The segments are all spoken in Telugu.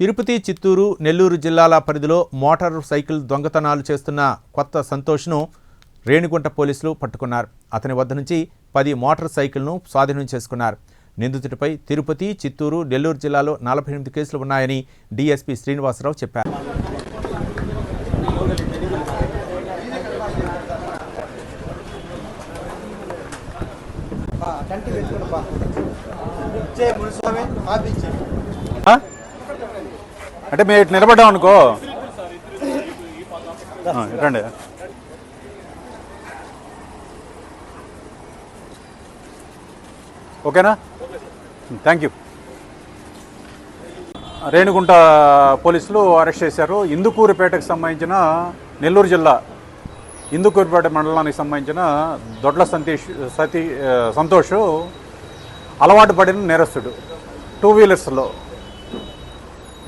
తిరుపతి చిత్తూరు నెల్లూరు జిల్లాల పరిధిలో మోటార్ సైకిల్ దొంగతనాలు చేస్తున్న కొత్త సంతోష్ను రేణిగుంట పోలీసులు పట్టుకున్నారు. అతని వద్ద నుంచి పది మోటార్ సైకిల్ను స్వాధీనం చేసుకున్నారు. నిందితుడిపై తిరుపతి చిత్తూరు నెల్లూరు జిల్లాలో నలభై ఎనిమిది కేసులు ఉన్నాయని డీఎస్పీ శ్రీనివాసరావు చెప్పారు. కంటి పెట్టుకుని అంటే మేము ఇటు నిలబడ్డాం అనుకో. రండి ఓకేనా? Thank you. రేణిగుంట పోలీసులు అరెస్ట్ చేశారు. ఇందుకూరుపేటకు సంబంధించిన నెల్లూరు జిల్లా ఇందుకూరుపేట మండలానికి సంబంధించిన దొడ్ల సంతీష్ సతీ సంతోష్ అలవాటు పడిన నేరస్తుడు. టూ వీలర్స్లో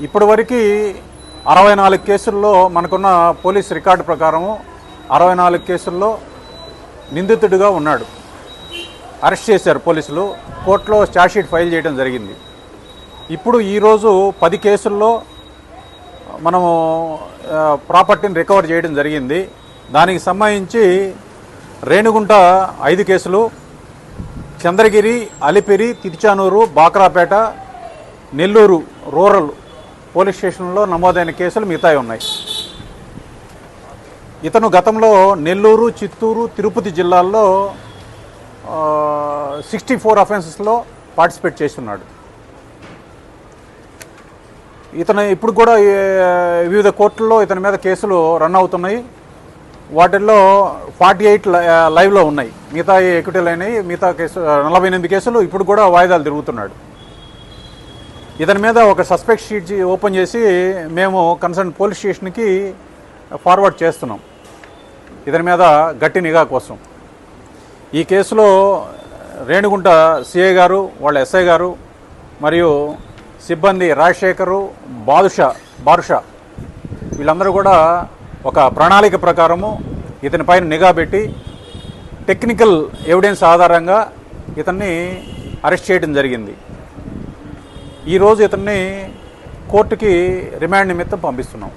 ఇప్పటి వరకు అరవై నాలుగు కేసుల్లో మనకున్న పోలీస్ రికార్డు ప్రకారము అరవై నాలుగు కేసుల్లో నిందితుడిగా ఉన్నాడు. అరెస్ట్ చేశారు పోలీసులు. కోర్టులో ఛార్జ్షీట్ ఫైల్ చేయడం జరిగింది. ఇప్పుడు ఈరోజు పది కేసుల్లో మనము ప్రాపర్టీని రికవర్ చేయడం జరిగింది. దానికి సంబంధించి రేణుగుంట ఐదు కేసులు చంద్రగిరి అలిపిరి తిరుచానూరు బాక్రాపేట నెల్లూరు రూరల్ పోలీస్ స్టేషన్లో నమోదైన కేసులు మిగతాయి ఉన్నాయి. ఇతను గతంలో నెల్లూరు చిత్తూరు తిరుపతి జిల్లాల్లో సిక్స్టీ ఫోర్ అఫెన్సెస్లో పార్టిసిపేట్ చేస్తున్నాడు. ఇతను ఇప్పుడు కూడా వివిధ కోర్టుల్లో ఇతని మీద కేసులు రన్ అవుతున్నాయి. వాటిల్లో ఫార్టీ ఎయిట్ లైవ్లో ఉన్నాయి. మిగతా ఎక్విటీలు అయినాయి మిగతా కేసు నలభై ఎనిమిది కేసులు ఇప్పుడు కూడా వాయిదాలు తిరుగుతున్నాడు. ఇతని మీద ఒక సస్పెక్ట్ షీట్ ఓపెన్ చేసి మేము కన్సర్న్ పోలీస్ స్టేషన్కి ఫార్వర్డ్ చేస్తున్నాం. ఇతని మీద గట్టి నిఘా కోసం. ఈ కేసులో రేణుగుంట సిఐ గారు వాళ్ళ ఎస్ఐ గారు మరియు సిబ్బంది రాజశేఖరు బాదుషా బారుషా వీళ్ళందరూ కూడా ఒక ప్రణాళిక ప్రకారము ఇతని పైన నిఘా పెట్టి టెక్నికల్ ఎవిడెన్స్ ఆధారంగా ఇతన్ని అరెస్ట్ చేయడం జరిగింది. ఈరోజు ఇతన్ని కోర్టుకి రిమాండ్ నిమిత్తం పంపిస్తున్నాం.